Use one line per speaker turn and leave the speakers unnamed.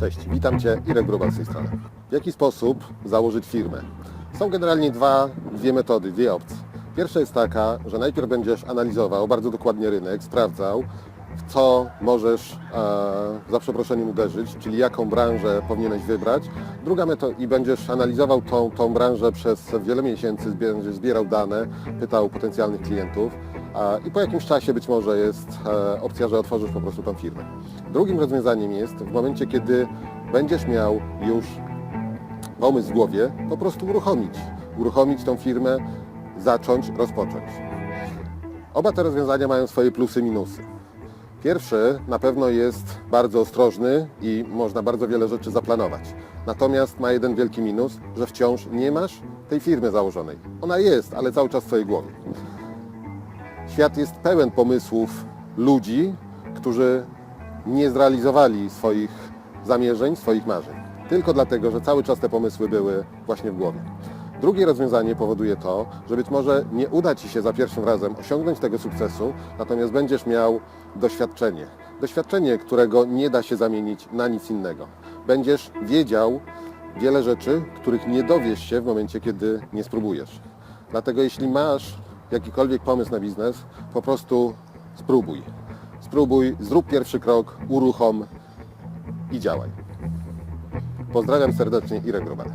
Cześć, witam Cię, Irek Grubal z tej strony. W jaki sposób założyć firmę? Są generalnie dwa, dwie metody, dwie opcje. Pierwsza jest taka, że najpierw będziesz analizował bardzo dokładnie rynek, sprawdzał, w co możesz e, za przeproszeniem uderzyć, czyli jaką branżę powinieneś wybrać. Druga metoda i będziesz analizował tą, tą branżę przez wiele miesięcy, będziesz zbierał dane, pytał potencjalnych klientów i po jakimś czasie być może jest e, opcja, że otworzysz po prostu tą firmę. Drugim rozwiązaniem jest w momencie, kiedy będziesz miał już pomysł w głowie, po prostu uruchomić. Uruchomić tą firmę, zacząć, rozpocząć. Oba te rozwiązania mają swoje plusy i minusy. Pierwszy na pewno jest bardzo ostrożny i można bardzo wiele rzeczy zaplanować. Natomiast ma jeden wielki minus, że wciąż nie masz tej firmy założonej. Ona jest, ale cały czas w Twojej głowie. Świat jest pełen pomysłów ludzi, którzy nie zrealizowali swoich zamierzeń, swoich marzeń. Tylko dlatego, że cały czas te pomysły były właśnie w głowie. Drugie rozwiązanie powoduje to, że być może nie uda Ci się za pierwszym razem osiągnąć tego sukcesu, natomiast będziesz miał doświadczenie. Doświadczenie, którego nie da się zamienić na nic innego. Będziesz wiedział wiele rzeczy, których nie dowiesz się w momencie, kiedy nie spróbujesz. Dlatego jeśli masz jakikolwiek pomysł na biznes, po prostu spróbuj. Spróbuj, zrób pierwszy krok, uruchom i działaj. Pozdrawiam serdecznie, Irek Grobal.